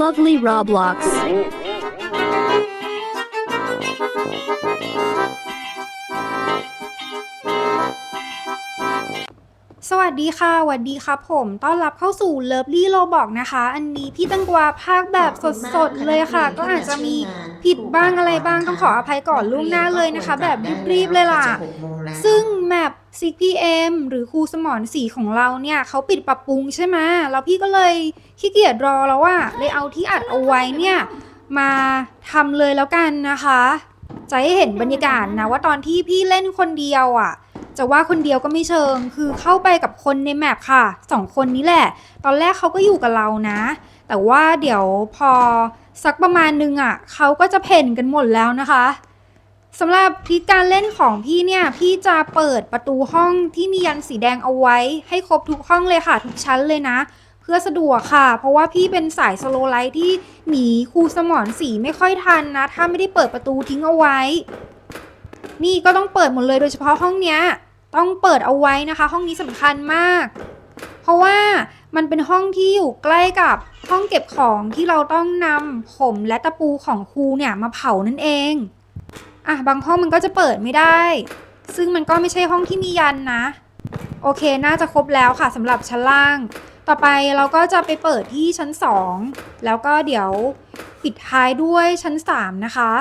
Lovely Roblox. สวัสดีค่ะสวัสดีครับผม ต้อนรับเข้าสู่เลิฟลี่โรบอกนะคะ อันนี้พี่ตังกวาภาคแบบสดๆเลยค่ะ ก็อาจจะมีผิดบ้างอะไรบ้างต้องขออภัยก่อนล่วงหน้าเลยนะคะ แบบรีบๆเลยล่ะ ซึ่งแมป CPM หรือครูสมอนสีของเราเนี่ยเขาปิดปรับปรุงใช่ไหมแล้วพี่ก็เลยขี้เกียจรอแล้วว่าเลยเอาที่อัดเอาไว้เนี่ย มาทำเลยแล้วกันนะคะ จะให้เห็นบรรยากาศนะว่าตอนที่พี่เล่นคนเดียวอะจะว่าคนเดียวก็ไม่เชิง คือเข้าไปกับคนในแมปค่ะสองคนนี้แหละ ตอนแรกเขาก็อยู่กับเรานะ แต่ว่าเดี๋ยวพอสักประมาณนึงอะเขาก็จะเพ่นกันหมดแล้วนะคะ สำหรับทริคการเล่นของพี่เนี่ย พี่จะเปิดประตูห้องที่มียันสีแดงเอาไว้ ให้ครบทุกห้องเลยค่ะ ทุกชั้นเลยนะ เพื่อสะดวกค่ะ เพราะว่าพี่เป็นสายสโลไลท์ที่หนีครูสมอนสีไม่ค่อยทันนะ ถ้าไม่ได้เปิดประตูทิ้งเอาไว้ นี่ก็ต้องเปิดหมดเลยโดยเฉพาะห้องเนี้ย ต้องเปิดเอาไว้นะคะ ห้องนี้สำคัญมาก เพราะว่ามันเป็นห้องที่อยู่ใกล้กับห้องเก็บของที่เราต้องนำผมและตะปูของครูเนี่ยมาเผานั่นเอง อะบางห้องมันก็จะเปิดไม่ได้ ซึ่งมันก็ไม่ใช่ห้องที่มียันนะ โอเคน่าจะครบแล้วค่ะสำหรับชั้นล่าง ต่อไปเราก็จะไปเปิดที่ชั้น 2 แล้วก็เดี๋ยวปิดท้ายด้วยชั้น 3 นะคะ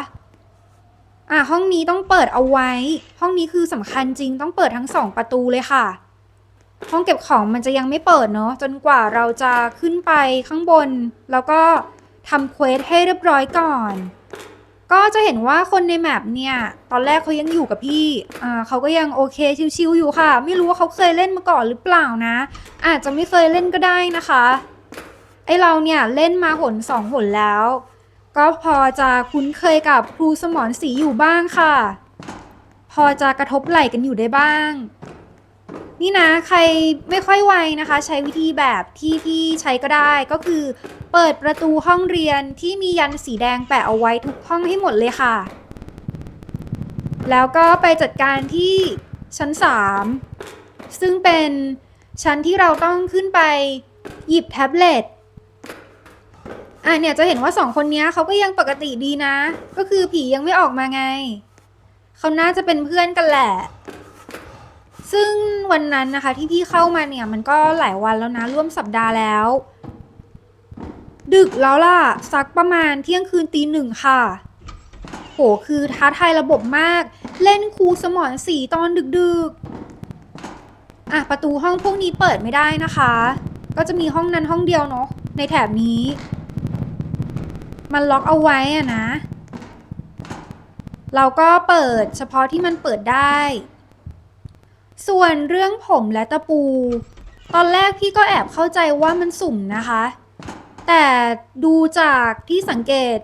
อะห้องนี้ต้องเปิดเอาไว้ ห้องนี้คือสำคัญจริงต้องเปิดทั้งสองประตูเลยค่ะ ห้องเก็บของมันจะยังไม่เปิดเนาะจนกว่าเราจะขึ้นไปข้างบน แล้วก็ทำเควสให้เรียบร้อยก่อน ก็จะเห็นว่าคนในแมปเนี่ย ตอนแรกเขายังอยู่กับพี่อ่าเขาก็ยังโอเคชิวๆอยู่ค่ะ ไม่รู้ว่าเขาเคยเล่นมาก่อนหรือเปล่านะ อาจจะไม่เคยเล่นก็ได้นะคะ ไอเราเนี่ยเล่นมาหนสองหนแล้ว ก็พอจะคุ้นเคยกับครูสมอนสีอยู่บ้างค่ะ พอจะกระทบไหล่กันอยู่ได้บ้าง นี่นะใครไม่ค่อยไวนะคะ ใช้วิธีแบบที่พี่ใช้ก็ได้ก็คือ เปิดประตูห้องเรียนที่มียันสีแดงแปะเอาไว้ทุกห้องให้หมดเลยค่ะ แล้วก็ไปจัดการที่ชั้น 3 ซึ่งเป็นชั้นที่เราต้องขึ้นไปหยิบแท็บเล็ตอะเนี่ยจะเห็นว่าสองคนนี้เขาก็ยังปกติดีนะ ก็คือผียังไม่ออกมาไง เขาน่าจะเป็นเพื่อนกันแหละ ซึ่งวันนั้นนะคะที่พี่เข้ามาเนี่ยมันก็หลายวันแล้วนะร่วมสัปดาห์แล้ว ดึกแล้วล่ะสักประมาณเที่ยงคืนตีหนึ่งค่ะ โหคือท้าทายระบบมาก เล่นครูสมอนสีตอนดึกๆ อะประตูห้องพวกนี้เปิดไม่ได้นะคะ ก็จะมีห้องนั้นห้องเดียวเนาะในแถบนี้ มันล็อกเอาไว้อะนะ เราก็เปิดเฉพาะที่มันเปิดได้ ส่วนเรื่องผมและตะปู ตอนแรกพี่ก็แอบเข้าใจว่ามันสุ่มนะคะ แต่ดูจากที่สังเกต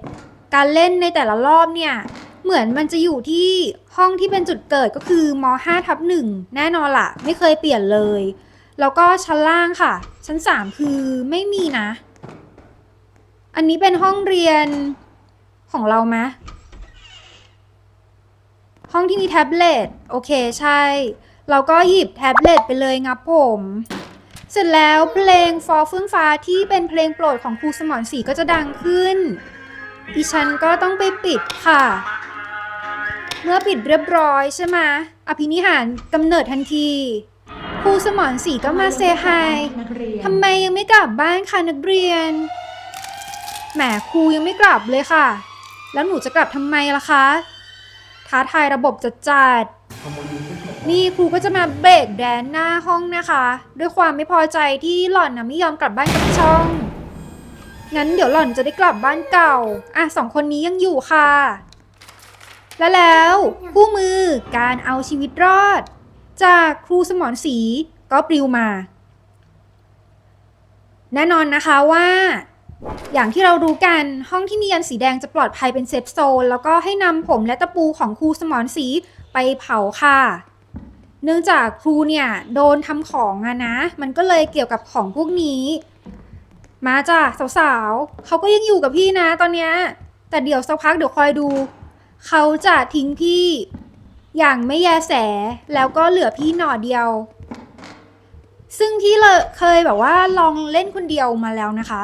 การเล่นในแต่ละรอบเนี่ย เหมือนมันจะอยู่ที่ห้องที่เป็นจุดเกิดก็คือม5ทับ1แน่นอนละไม่เคยเปลี่ยนเลย แล้วก็ชั้นล่างค่ะ ชั้น 3 คือไม่มีนะ อันนี้เป็นห้องเรียนของเราไหมห้องที่มีแท็บเล็ตโอเคใช่ เราก็หยิบแท็บเล็ตไปเลยงับผม เสร็จแล้วเพลงฟอเฟื่องฟ้าที่เป็นเพลงโปรดของครูสมอนสีก็จะดังขึ้นดิฉันก็ต้องไปปิดค่ะ เมื่อปิดเรียบร้อยใช่ไหมอภินิหารกำเนิดทันทีครูสมอนสีก็มาเซฮายทำไมยังไม่กลับบ้านคะนักเรียน แหมครูยังไม่กลับเลยค่ะ แล้วหนูจะกลับทำไมล่ะคะ ท้าทายระบบจัดจัด นี่ครูก็จะมาเบรกแดนหน้าห้องนะคะ ด้วยความไม่พอใจที่หล่อนนะไม่ยอมกลับบ้านกับช่อง งั้นเดี๋ยวหล่อนจะได้กลับบ้านเก่า อะสองคนนี้ยังอยู่ค่ะ และแล้วคู่มือการเอาชีวิตรอด จากครูสมรศรีก็ปลิวมา แน่นอนนะคะว่าอย่างที่เรารู้กันห้องที่มียันสีแดงจะปลอดภัยเป็นเซฟโซน แล้วก็ให้นำผมและตะปูของครูสมรศรีไปเผาค่ะ เนื่องจากครูเนี่ยโดนทำของอะนะ มันก็เลยเกี่ยวกับของพวกนี้ มาจ้ะสาวๆเขาก็ยังอยู่กับพี่นะตอนเนี้ยแต่เดี๋ยวสักพักเดี๋ยวคอยดู เขาจะทิ้งพี่อย่างไม่แยแสแล้วก็เหลือพี่หน่อเดียว ซึ่งพี่เลยเคยแบบว่าลองเล่นคนเดียวมาแล้วนะคะ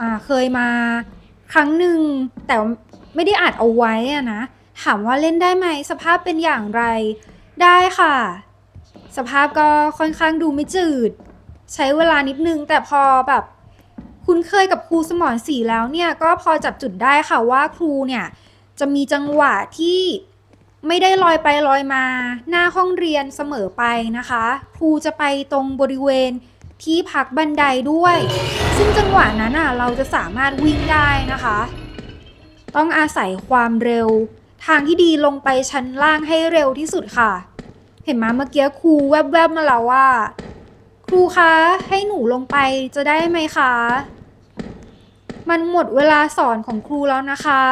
อ่าเคยมาครั้งหนึ่งแต่ไม่ได้อัดเอาไว้อะนะ ถามว่าเล่นได้ไหมสภาพเป็นอย่างไร ได้ค่ะ สภาพก็ค่อนข้างดูไม่จืด ใช้เวลานิดนึง แต่พอแบบคุ้นเคยกับครูสมอนสีแล้วเนี่ยก็พอจับจุดได้ค่ะว่าครูเนี่ยจะมีจังหวะที่ไม่ได้ลอยไปลอยมา หน้าห้องเรียนเสมอไปนะคะ ครูจะไปตรงบริเวณที่พักบันไดด้วย ซึ่งจังหวะนั้นอะเราจะสามารถวิ่งได้นะคะ ต้องอาศัยความเร็ว ทางที่ดีลงไปชั้นล่างให้เร็วที่สุดค่ะ เห็นไหมเมื่อกี้ครูแวบๆมาแล้วว่าครูคะให้หนูลงไปจะได้ไหมคะ มันหมดเวลาสอนของครูแล้วนะคะ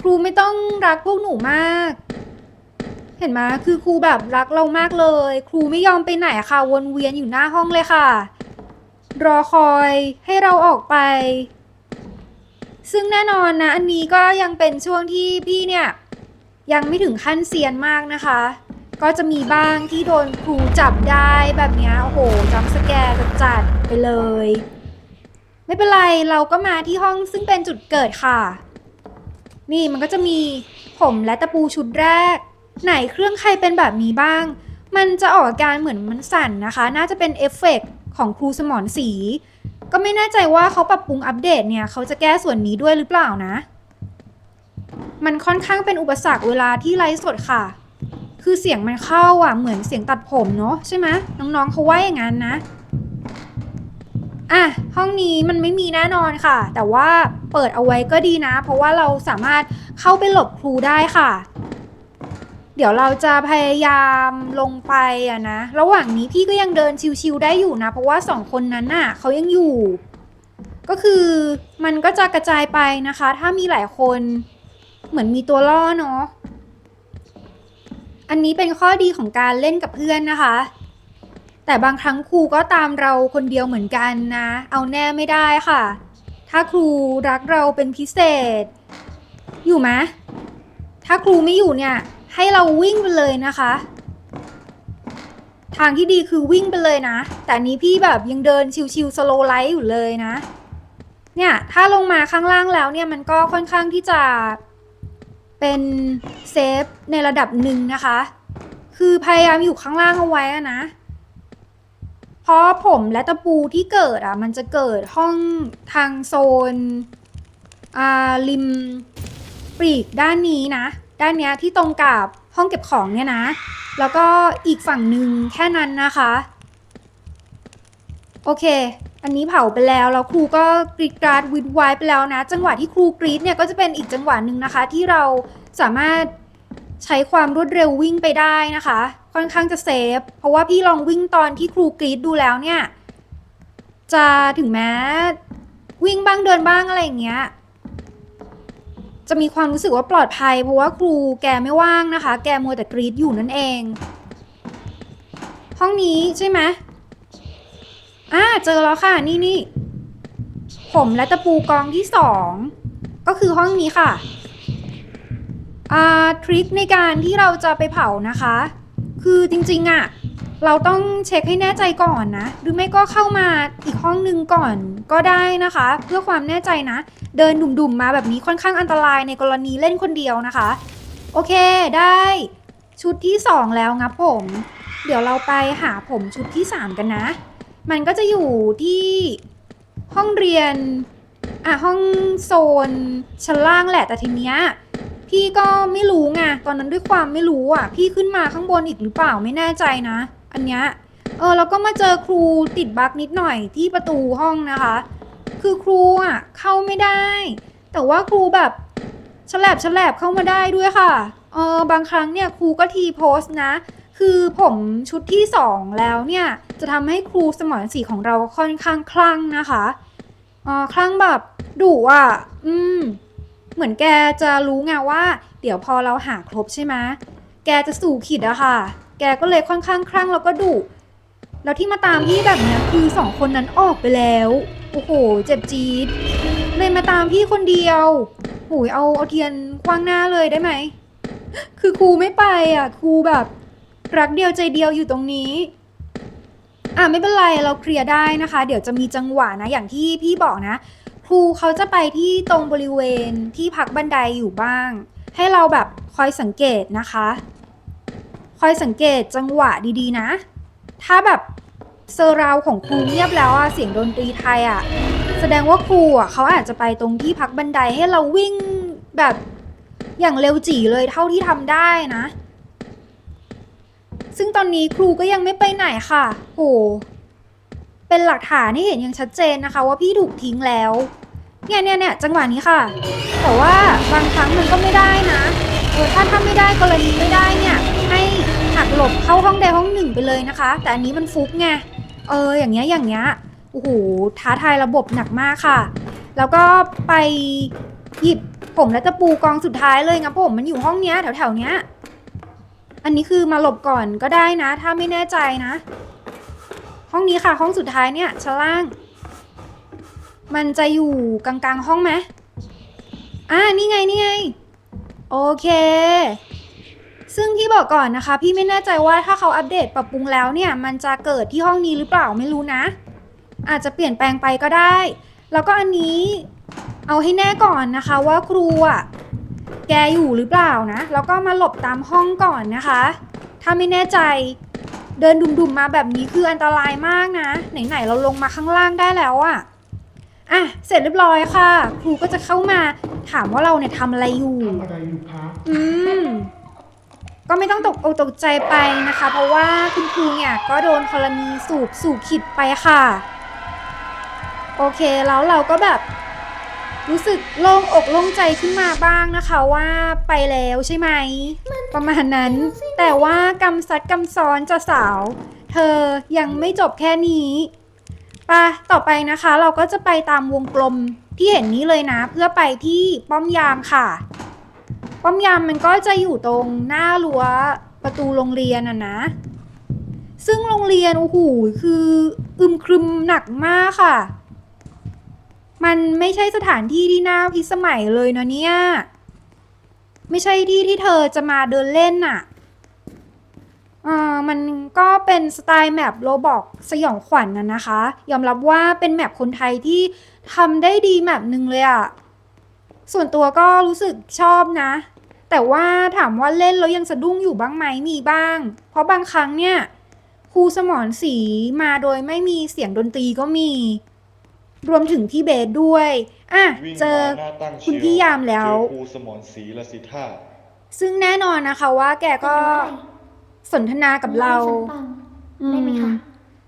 ครูไม่ต้องรักพวกหนูมาก เห็นไหมคือครูแบบรักเรามากเลย ครูไม่ยอมไปไหนอะค่ะ วนเวียนอยู่หน้าห้องเลยค่ะ รอคอยให้เราออกไป ซึ่งแน่นอนนะ อันนี้ก็ยังเป็นช่วงที่พี่เนี่ย ยังไม่ถึงขั้นเซียนมากนะคะ ก็จะมีบ้างที่โดนครูจับได้แบบนี้โอ้โหจำสแกร์จัดไปเลย ไม่เป็นไรเราก็มาที่ห้องซึ่งเป็นจุดเกิดค่ะ นี่มันก็จะมีผมและตะปูชุดแรก ไหนเครื่องใครเป็นแบบนี้บ้าง มันจะออกอาการเหมือนมันสั่นนะคะ น่าจะเป็นเอฟเฟกต์ของครูสมอนสี ก็ไม่แน่ใจว่าเขาปรับปรุงอัปเดตเนี่ย เขาจะแก้ส่วนนี้ด้วยหรือเปล่านะ มันค่อนข้างเป็นอุปสรรคเวลาที่ไลฟ์สดค่ะ คือเสียงมันเข้าอะเหมือนเสียงตัดผมเนาะใช่ไหมน้องๆเขาว่าอย่างนั้นนะอะห้องนี้มันไม่มีแน่นอนค่ะ แต่ว่าเปิดเอาไว้ก็ดีนะ เพราะว่าเราสามารถเข้าไปหลบครูได้ค่ะ เดี๋ยวเราจะพยายามลงไปอะนะ ระหว่างนี้พี่ก็ยังเดินชิวๆได้อยู่นะ เพราะว่าสองคนนั้นน่ะเขายังอยู่ ก็คือมันก็จะกระจายไปนะคะ ถ้ามีหลายคน เหมือนมีตัวล่อเนาะ อันนี้เป็นข้อดีของการเล่นกับเพื่อนนะคะ แต่บางครั้งครูก็ตามเราคนเดียวเหมือนกันนะ เอาแน่ไม่ได้ค่ะ ถ้าครูรักเราเป็นพิเศษ อยู่ไหมถ้าครูไม่อยู่เนี่ย ให้เราวิ่งไปเลยนะคะ ทางที่ดีคือวิ่งไปเลยนะ แต่นนี้พี่แบบยังเดินชิวๆสโลไลท์อยู่เลยนะเนี่ย ถ้าลงมาข้างล่างแล้วเนี่ย มันก็ค่อนข้างที่จะ เป็นเซฟในระดับหนึ่งนะคะ คือพยายามอยู่ข้างล่างเอาไว้อะนะ เพราะผมและตะปูที่เกิดอะ มันจะเกิดห้องทางโซนอ่าริมปลีกด้านนี้นะ ด้านเนี้ยที่ตรงกับห้องเก็บของเนี่ยนะ แล้วก็อีกฝั่งหนึ่งแค่นั้นนะคะ โอเค อันนี้เผาไปแล้วแล้วครูก็กรีดกราดวิดไวายไปแล้วนะ จังหวะที่ครูกรีดเนี่ยก็จะเป็นอีกจังหวะหนึ่งนะคะ ที่เราสามารถใช้ความรวดเร็ววิ่งไปได้นะคะ ค่อนข้างจะเซฟเพราะว่าพี่ลองวิ่งตอนที่ครูกรีดดูแล้วเนี่ย จะถึงแม้วิ่งบ้างเดินบ้างอะไรอย่างเงี้ยจะมีความรู้สึกว่าปลอดภัย เพราะว่าครูแกไม่ว่างนะคะ แกมัวแต่กรีดอยู่นั่นเอง ห้องนี้ใช่ไหม อ่าเจอแล้วค่ะ นี่นี่ผมและตะปูกองที่สองก็คือห้องนี้ค่ะอ่าทริคในการที่เราจะไปเผานะคะ คือจริงๆอะ่ะ เราต้องเช็คให้แน่ใจก่อนนะ หรือไม่ก็เข้ามาอีกห้องหนึ่งก่อนก็ได้นะคะ เพื่อความแน่ใจนะ เดินดุ่มๆมาแบบนี้ค่อนข้างอันตรายในกรณีเล่นคนเดียวนะคะ โอเคได้ ชุดที่ 2 แล้วงับผม เดี๋ยวเราไปหาผมชุดที่ 3 กันนะ มันก็จะอยู่ที่ห้องเรียน อะห้องโซนชั้นล่างแหละแต่ทีเนี้ยพี่ก็ไม่รู้ไงตอนนั้นด้วยความไม่รู้อะ พี่ขึ้นมาข้างบนอีกหรือเปล่าไม่แน่ใจนะ อันเนี้ยเออแล้วก็มาเจอครูติดบั๊กนิดหน่อยที่ประตูห้องนะคะ คือครูอะเข้าไม่ได้ แต่ว่าครูแบบฉลับฉลับเข้ามาได้ด้วยค่ะเออบางครั้งเนี่ยครูก็ทีโพสต์นะ คือผมชุดที่สองแล้วเนี่ย จะทำให้ครูสมอนสีของเราค่อนข้างคลั่งนะคะเออคลั่งแบบดุอะ อืม เหมือนแกจะรู้ไงว่า เดี๋ยวพอเราหาครบใช่ไหมแกจะสู่ขิดอะค่ะ แกก็เลยค่อนข้างคลั่งแล้วก็ดุแล้วที่มาตามพี่แบบเนี้ยคือสองคนนั้นออกไปแล้ว โอ้โห เจ็บจี๊ด เลยมาตามพี่คนเดียวหูยเอาเอาเทียนคว้างหน้าเลยได้ไหม คือครูไม่ไปอะ ครูแบบ รักเดียวใจเดียวอยู่ตรงนี้ อะไม่เป็นไรเราเคลียร์ได้นะคะ เดี๋ยวจะมีจังหวะนะอย่างที่พี่บอกนะ ครูเขาจะไปที่ตรงบริเวณที่พักบันไดอยู่บ้าง ให้เราแบบคอยสังเกตนะคะ คอยสังเกตจังหวะดีๆนะ ถ้าแบบเซอร์ราวของครูเงียบแล้วอะเสียงดนตรีไทยอะแสดงว่าครูอะเขาอาจจะไปตรงที่พักบันไดให้เราวิ่งแบบอย่างเร็วจี่เลยเท่าที่ทำได้นะ ซึ่งตอนนี้ครูก็ยังไม่ไปไหนค่ะโหเป็นหลักฐานที่เห็นอย่างชัดเจนนะคะ ว่าพี่ถูกทิ้งแล้ว เนี่ยเนี่ยเนี่ยจังหวะนี้ค่ะ แต่ว่าบางครั้งมันก็ไม่ได้นะเออถ้าถ้าไม่ได้กรณีไม่ได้เนี่ย ให้หักหลบเข้าห้องใดห้องหนึ่งไปเลยนะคะ แต่อันนี้มันฟุกไง เออ อย่างเงี้ย อย่างเงี้ย โอ้โห ท้าทายระบบหนักมากค่ะ แล้วก็ไปหยิบผมและตะปูกองสุดท้ายเลยนะผมมันอยู่ห้องเนี้ยแถวแถวๆเนี้ย อันนี้คือมาหลบก่อนก็ได้นะ ถ้าไม่แน่ใจนะ ห้องนี้ค่ะ ห้องสุดท้ายเนี่ยชั้นล่าง มันจะอยู่กลางๆห้องไหมอ่านี่ไงนี่ไง โอเค ซึ่งพี่บอกก่อนนะคะ พี่ไม่แน่ใจว่าถ้าเขาอัปเดตปรับปรุงแล้วเนี่ย มันจะเกิดที่ห้องนี้หรือเปล่าไม่รู้นะ อาจจะเปลี่ยนแปลงไปก็ได้ แล้วก็อันนี้เอาให้แน่ก่อนนะคะว่าครูอะ แกอยู่หรือเปล่านะ แล้วก็มาหลบตามห้องก่อนนะคะ ถ้าไม่แน่ใจเดินดุมๆมาแบบนี้คืออันตรายมากนะ ไหนๆเราลงมาข้างล่างได้แล้วอะอะ เสร็จเรียบร้อยค่ะ ครูก็จะเข้ามาถามว่าเราเนี่ยทำอะไรอยู่ ทำอะไรอยู่คะอืม ก็ไม่ต้องตกอกตกใจไปนะคะ เพราะว่าคุณครูเนี่ยก็โดนกรณีสูบสูบขิดไปค่ะ โอเคแล้วเราก็แบบ รู้สึกโล่งอกโล่งใจขึ้นมาบ้างนะคะว่าไปแล้วใช่ไหม ประมาณนั้น แต่ว่ากำซัดกำซ้อนจะสาว เธอยังไม่จบแค่นี้ปะต่อไปนะคะ เราก็จะไปตามวงกลมที่เห็นนี้เลยนะ เพื่อไปที่ป้อมยามค่ะ ป้อมยามมันก็จะอยู่ตรงหน้ารั้วประตูโรงเรียนอะนะ ซึ่งโรงเรียนโอ้โหคืออึมครึมหนักมากค่ะ มันไม่ใช่สถานที่ที่น่าพิสมัยเลยนะเนี่ย ไม่ใช่ที่ที่เธอจะมาเดินเล่นน่ะอ่ามันก็เป็นสไตล์แมปโรบอกสยองขวัญนะนะคะ ยอมรับว่าเป็นแมปคนไทยที่ทำได้ดีแมปหนึ่งเลยอะส่วนตัวก็รู้สึกชอบนะ แต่ว่าถามว่าเล่นแล้วยังสะดุ้งอยู่บ้างไหมมีบ้าง เพราะบางครั้งเนี่ยครูสมอนสีมาโดยไม่มีเสียงดนตรีก็มี รวมถึงพี่เบสด้วย อะ วิ่งเจอมาหน้าตั้งคุณเชีพี่ยามแล้ว เจอครูสมรศรีละสิท่าซึ่งแน่นอนนะคะว่าแกก็สนทนากับเราเล่าให้ฉันฟังได้ไหมคะ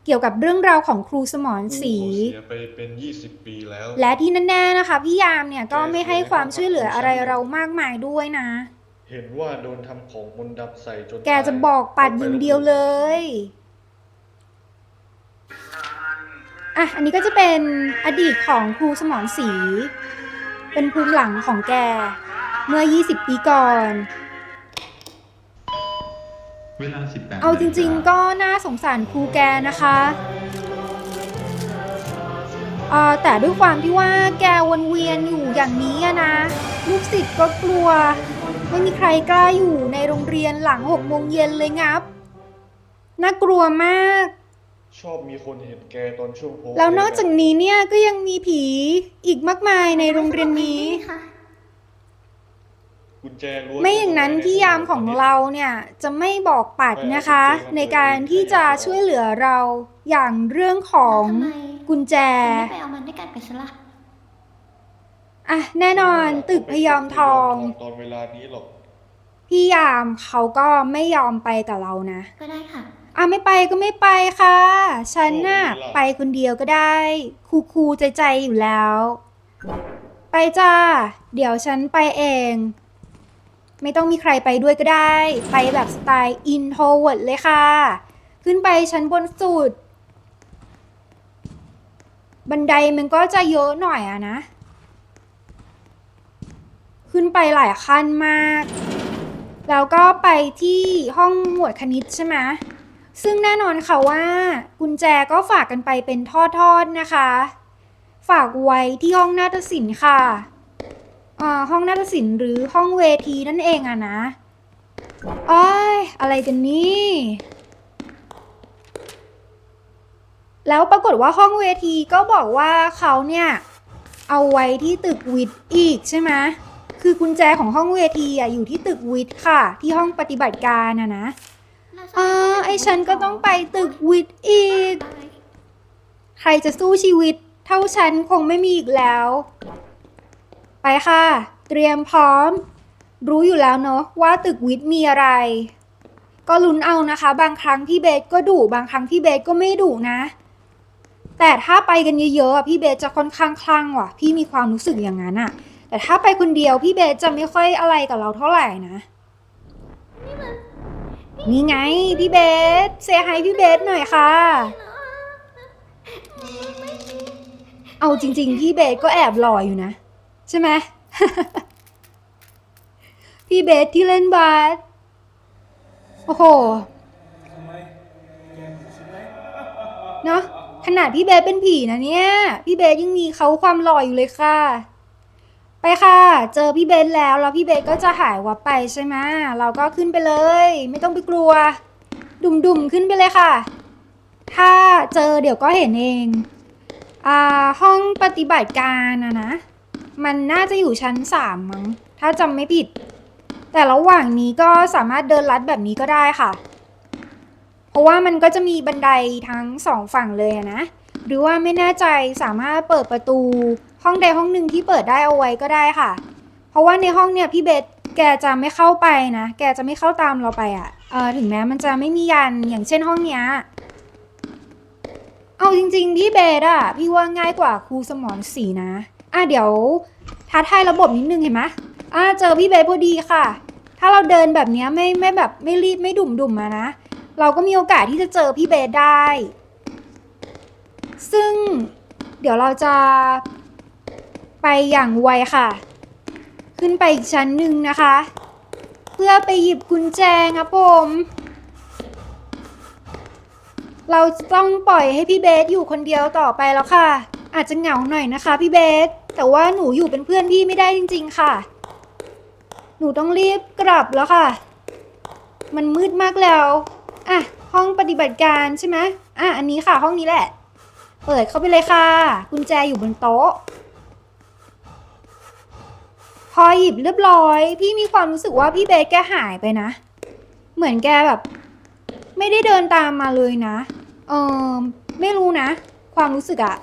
เกี่ยวกับเรื่องราวของครูสมรศรีครูเสียไปเป็น 20 ปีแล้วและที่แน่ๆนะคะ พี่ยามเนี่ยก็ไม่ให้ความช่วยเหลืออะไรเรามากมายด้วยนะ เห็นว่าโดนทำของมนต์ดำใส่จนแกจะบอกปัดอย่างเดียวเลย อะ อันนี้ก็จะเป็นอดีตของครูสมรศรีเป็นภูมิหลังของแก เมื่อ 20 ปีก่อน เวลา18เอาจริง ๆ ก็น่าสงสารครูแกนะคะเอ่อแต่ด้วยความที่ว่าแกวนเวียนอยู่อย่างนี้อะนะ ลูกศิษย์ก็กลัว ไม่มีใครกล้าอยู่ในโรงเรียนหลังหกโมงเย็นเลยงับ น่ากลัวมาก ชอบมีคนเห็นแกตอนช่วงโพแล้วนอกจากนี้เนี่ยก็ยังมีผีอีกมากมายในโรงเรียนนี้ ค่ะ กุญแจรั้วไม่อย่างนั้นพี่ยามของเราเนี่ยจะไม่บอกปัดนะคะ ในการที่จะช่วยเหลือเราอย่างเรื่องของทำไม กุญแจ ไม่ไปเอามันด้วยกันไปซะละอะแน่นอนตึกพยอมทอง ตอนเวลานี้หรอก พี่ยามเขาก็ไม่ยอมไปกับเรานะ ก็ได้ค่ะ อะไม่ไปก็ไม่ไปค่ะ ฉันน่ะ ไปคนเดียวก็ได้ คูคูใจใจๆอยู่แล้ว ไปจ้า เดี๋ยวฉันไปเอง ไม่ต้องมีใครไปด้วยก็ได้ ไปแบบสไตล์ introvert เลยค่ะ ขึ้นไปชั้นบนสุด บันไดมันก็จะเยอะหน่อยอะนะ ขึ้นไปหลายขั้นมาก แล้วก็ไปที่ห้องหมวดคณิตใช่ไหม ซึ่งแน่นอนค่ะว่า กุญแจก็ฝากกันไปเป็นทอดๆนะคะ ฝากไว้ที่ห้องนาฏศิลป์ค่ะห้องนาฏศิลป์หรือห้องเวทีนั่นเองอะนะอ้อยอะไรกันนี่ แล้วปรากฏว่าห้องเวทีก็บอกว่าเขาเนี่ย เอาไว้ที่ตึกวิทย์อีกใช่ไหมคือกุญแจของห้องเวทีอะอยู่ที่ตึกวิทย์ค่ะ ที่ห้องปฏิบัติการนะนะ อ่าไอฉันก็ต้องไปตึกวิทย์อีก ใครจะสู้ชีวิต เท่าฉันคงไม่มีอีกแล้ว ไปค่ะ เตรียมพร้อม รู้อยู่แล้วเนอะว่าตึกวิทย์มีอะไร ก็ลุ้นเอานะคะ บางครั้งพี่เบสก็ดุบางครั้งพี่เบสก็ไม่ดุนะ แต่ถ้าไปกันเยอะๆอะพี่เบสจะค่อนข้างคลั่งว่ะ พี่มีความรู้สึกอย่างนั้นอะแต่ถ้าไปคนเดียวพี่เบสจะไม่ค่อยอะไรกับเราเท่าไหร่นะ นี่ไงพี่เบสเซฮายพี่เบสหน่อยค่ะ เอาจริง ๆ พี่เบสก็แอบหล่ออยู่นะ ใช่ไหม พี่เบสที่เล่นบาสโอ้โหเนอะขนาดพี่เบสเป็นผีนะเนี่ย พี่เบสยังมีเขาความหล่ออยู่เลยค่ะ ไปค่ะ เจอพี่เบสแล้ว แล้วพี่เบสก็จะหายวับไปใช่ไหมเราก็ขึ้นไปเลย ไม่ต้องไปกลัว ดุ่มๆขึ้นไปเลยค่ะ ถ้าเจอเดี๋ยวก็เห็นเองอ่าห้องปฏิบัติการนะนะ มันน่าจะอยู่ชั้นสามมั้ง ถ้าจำไม่ผิด แต่ระหว่างนี้ก็สามารถเดินลัดแบบนี้ก็ได้ค่ะ เพราะว่ามันก็จะมีบันไดทั้งสองฝั่งเลยนะ หรือว่าไม่แน่ใจสามารถเปิดประตู ห้องใดห้องหนึ่งที่เปิดได้เอาไว้ก็ได้ค่ะ เพราะว่าในห้องเนี่ยพี่เบสแกจะไม่เข้าไปนะ แกจะไม่เข้าตามเราไปอะ่ะเออถึงแม้มันจะไม่มียันอย่างเช่นห้องเนี้ยเอาจริงๆพี่เบสอะพี่ว่าง่ายกว่าครูสมอนสีนะ อะเดี๋ยวท้าทายระบบนิดนึงเห็นไหมอะเจอพี่เบสพอดีค่ะ ถ้าเราเดินแบบเนี้ยไม่ไม่แบบไม่รีบไม่ดุ่มดุ่มมานะ เราก็มีโอกาสที่จะเจอพี่เบสได้ ซึ่งเดี๋ยวเราจะ ไปอย่างไวค่ะ ขึ้นไปอีกชั้นหนึ่งนะคะ เพื่อไปหยิบกุญแจครับผม เราต้องปล่อยให้พี่เบสอยู่คนเดียวต่อไปแล้วค่ะ อาจจะเหงาหน่อยนะคะพี่เบส แต่ว่าหนูอยู่เป็นเพื่อนพี่ไม่ได้จริง ๆ ค่ะ หนูต้องรีบกลับแล้วค่ะ มันมืดมากแล้ว อะ ห้องปฏิบัติการใช่ไหมอะ อันนี้ค่ะห้องนี้แหละ เปิดเข้าไปเลยค่ะ กุญแจอยู่บนโต๊ะ พอหยิบเรียบร้อย พี่มีความรู้สึกว่าพี่เบสแกหายไปนะ เหมือนแกแบบ ไม่ได้เดินตามมาเลยนะเออไม่รู้นะ ความรู้สึกอะ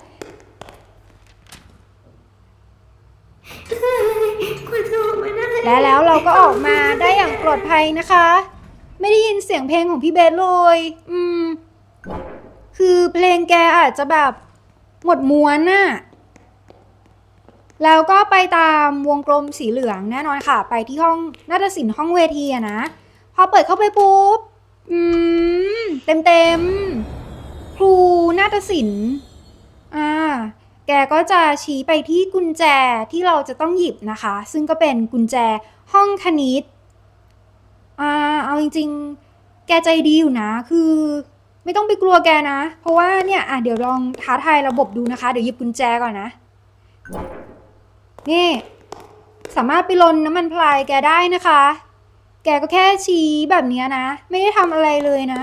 คุณครูไม่ได้และแล้วเราก็ออกมาได้อย่างปลอดภัยนะคะ ไม่ได้ยินเสียงเพลงของพี่เบสเลย อืม คือเพลงแกอาจจะแบบหมดม้วนน่ะ แล้วก็ไปตามวงกลมสีเหลืองแน่นอนค่ะ ไปที่ห้องนาฏศิลป์ห้องเวทีอะนะ พอเปิดเข้าไปปุ๊บ อืม เต็มเต็มครูนาฏศิลป์อ่าแกก็จะชี้ไปที่กุญแจที่เราจะต้องหยิบนะคะ ซึ่งก็เป็นกุญแจห้องคณิตอ่าเอาจริง ๆ แกใจดีอยู่นะ คือ ไม่ต้องไปกลัวแกนะ เพราะว่าเนี่ยอะเดี๋ยวลองท้าทายระบบดูนะคะ เดี๋ยวหยิบกุญแจก่อนนะ นี่ สามารถไปลนน้ำมันพลายแกได้นะคะ แกก็แค่ชี้แบบนี้นะ ไม่ได้ทำอะไรเลยนะ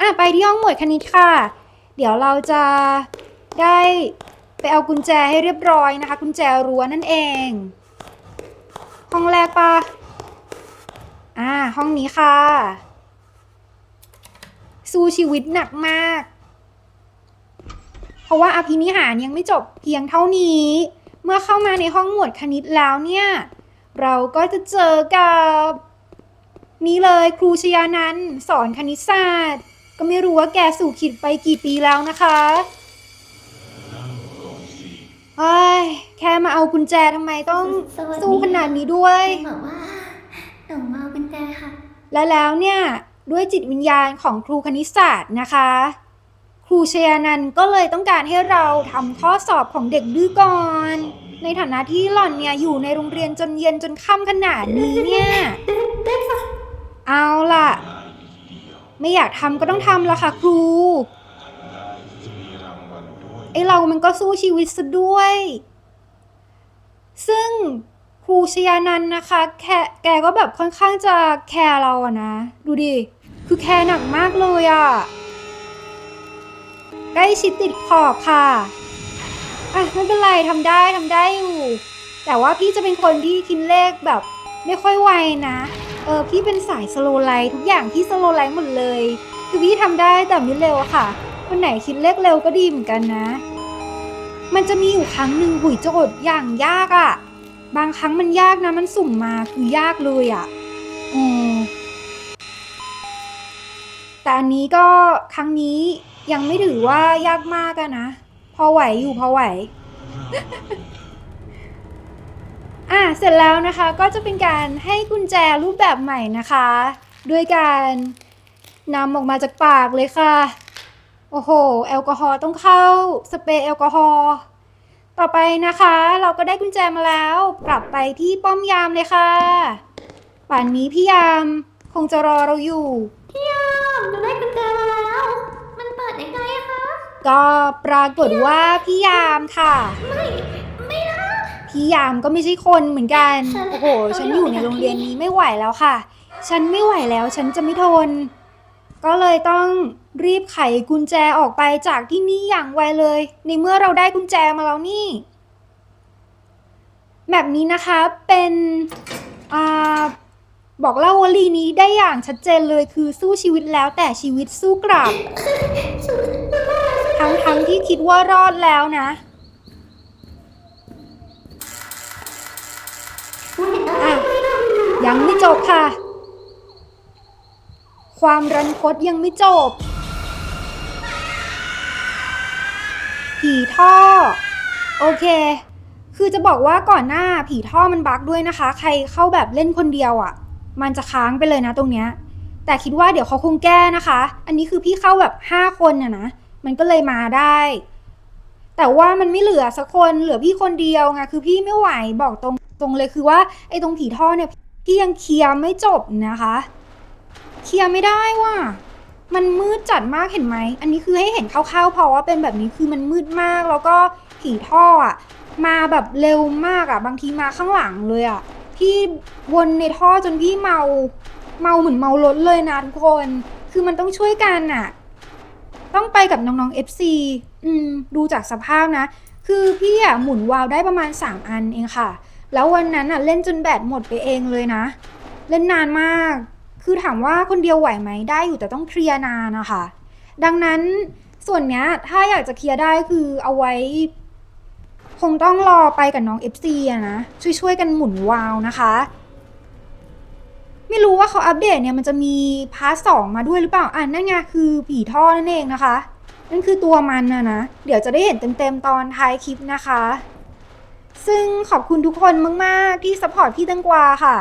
อะไปที่ห้องหมวดคณิตค่ะ เดี๋ยวเราจะได้ไปเอากุญแจให้เรียบร้อยนะคะ กุญแจรั้วนั่นเอง ห้องแรกปะอ่า ห้องนี้ค่ะ สู้ชีวิตหนักมาก เพราะว่าอภินิหารยังไม่จบเพียงเท่านี้ มื่อเข้ามาในห้องหมวดคณิตแล้วเนี่ย เราก็จะเจอกับ นี่เลยครูชยานันท์สอนคณิตศาสตร์ ก็ไม่รู้ว่าแกสู่ขิดไปกี่ปีแล้วนะคะเฮ้ยแค่มาเอากุญแจทำไมต้องสวัสดี สู้ขนาดนี้ด้วยหนูบอกว่าหนูมาเป็นแจค่ะ และแล้วเนี่ย ด้วยจิตวิญญาณของครูคณิตศาสตร์นะคะ ครูชยานันท์ก็เลยต้องการให้เราทำข้อสอบของเด็กดื้อก่อน ในฐานะที่หล่อนเนี่ยอยู่ในโรงเรียนจนเย็นจนค่ำขนาดนี้เนี่ย เอาล่ะ ไม่อยากทำก็ต้องทำละค่ะครู ไอเรามันก็สู้ชีวิตซะด้วย ซึ่งครูชยานันท์นะคะแค่แกก็แบบค่อนข้างจะแคร์เราอะนะ ดูดิ คือแคร์หนักมากเลยอะ ใกล้ชิดติดขอบค่ะอะไม่เป็นไรทำได้ทำได้อยู่แต่ว่าพี่จะเป็นคนที่คิดเลขแบบ ไม่ค่อยไวนะ เออพี่เป็นสายสโลไลท์ทุกอย่างพี่สโลไลท์หมดเลย คือพี่ทำได้แต่ไม่เร็วค่ะคนไหนคิดเลขเร็วก็ดีเหมือนกันนะ มันจะมีอยู่ครั้งหนึ่งหุยโจทย์อย่างยากอะบางครั้งมันยากนะมันสุ่มมาคือยากเลยอะอืมแต่อันนี้ก็ครั้งนี้ ยังไม่ถือว่ายากมากอะนะ พอไหวอยู่พอไหว อะเสร็จแล้วนะคะก็จะเป็นการให้กุญแจรูปแบบใหม่นะคะ ด้วยการนำออกมาจากปากเลยค่ะ โอ้โห แอลกอฮอล์ต้องเข้า สเปรย์แอลกอฮอล์ต่อไปนะคะ เราก็ได้กุญแจมาแล้วกลับไปที่ป้อมยามเลยค่ะ ป่านนี้พี่ยามคงจะรอเราอยู่ พี่ยามหนูได้กุญแจมาแล้ว มันเปิดยังไงอะคะ ก็ปรากฏว่าพี่ยามค่ะ ไม่ไม่นะ พี่ยามก็ไม่ใช่คนเหมือนกัน ฉัน โอ้โห ฉันอยู่ในโรงเรียนนี้ไม่ไหวแล้วค่ะ ฉันไม่ไหวแล้ว ฉันจะไม่ทน ก็เลยต้องรีบไขกุญแจออกไปจากที่นี่อย่างไวเลย ในเมื่อเราได้กุญแจมาแล้วนี่ แบบนี้นะคะเป็นอ่าบอกเล่าวลีนี้ได้อย่างชัดเจนเลยคือสู้ชีวิตแล้วแต่ชีวิตสู้กลับ ทั้งทั้งๆที่คิดว่ารอดแล้วนะอะยังไม่จบค่ะ ความรันทดยังไม่จบ ผีท่อ โอเค คือจะบอกว่าก่อนหน้าผีท่อมันบั๊กด้วยนะคะ ใครเข้าแบบเล่นคนเดียวอะ่ะ มันจะค้างไปเลยนะตรงเนี้ยแต่คิดว่าเดี๋ยวเขาคงแก้นะคะ อันนี้คือพี่เข้าแบบห้าคนน่ะนะ มันก็เลยมาได้ แต่ว่ามันไม่เหลือสักคนเหลือพี่คนเดียวไงคือพี่ไม่ไหวบอกตรงตรงเลยคือว่าไอ้ตรงผีท่อเนี่ยพี่ยังเคลียร์ไม่จบนะคะ เคลียร์ไม่ได้ว่ะมันมืดจัดมากเห็นไหม อันนี้คือให้เห็นคร่าวๆพอว่าเป็นแบบนี้คือมันมืดมากแล้วก็ผีท่ออะ มาแบบเร็วมากอะ บางทีมาข้างหลังเลยอะ พี่วนในท่อจนพี่เมา เมาเหมือนเมารถเลยนะทุกคน คือมันต้องช่วยกันอะ ต้องไปกับน้องๆ FC อืมดูจากสภาพนะ คือพี่อะหมุนวาล์วได้ประมาณ 3 อันเองค่ะ แล้ววันนั้นอะเล่นจนแบตหมดไปเองเลยนะ เล่นนานมาก คือถามว่าคนเดียวไหวไหมได้อยู่แต่ต้องเคลียร์นานนะคะ ดังนั้นส่วนเนี้ยถ้าอยากจะเคลียร์ได้คือเอาไว้ คงต้องรอไปกับน้อง FC อะนะ ช่วยๆกันหมุนวาล์วนะคะ ไม่รู้ว่าเขาอัปเดตเนี่ยมันจะมีพาร์ทสองมาด้วยหรือเปล่าอ่านั่นไงคือผีท่อนั่นเองนะคะ นั่นคือตัวมันนะนะ เดี๋ยวจะได้เห็นเต็มๆตอนท้ายคลิปนะคะ ซึ่งขอบคุณทุกคนมากๆที่สปอร์ตพี่ตังกวาค่ะ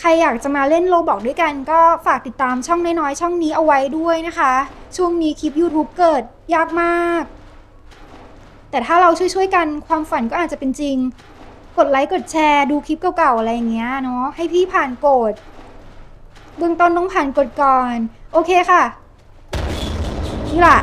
ใครอยากจะมาเล่นโลบอกด้วยกันก็ฝากติดตามช่องน้อยๆช่องนี้เอาไว้ด้วยนะคะ ช่วงนี้คลิป YouTube เกิดยากมาก แต่ถ้าเราช่วยๆกันความฝันก็อาจจะเป็นจริงกดไลค์กดแชร์ดูคลิปเก่าๆ อะไรอย่างเงี้ยเนาะให้พี่ผ่านโกฎ เบื้องต้นต้องผ่านกฎก่อน โอเคค่ะ นี่แหละ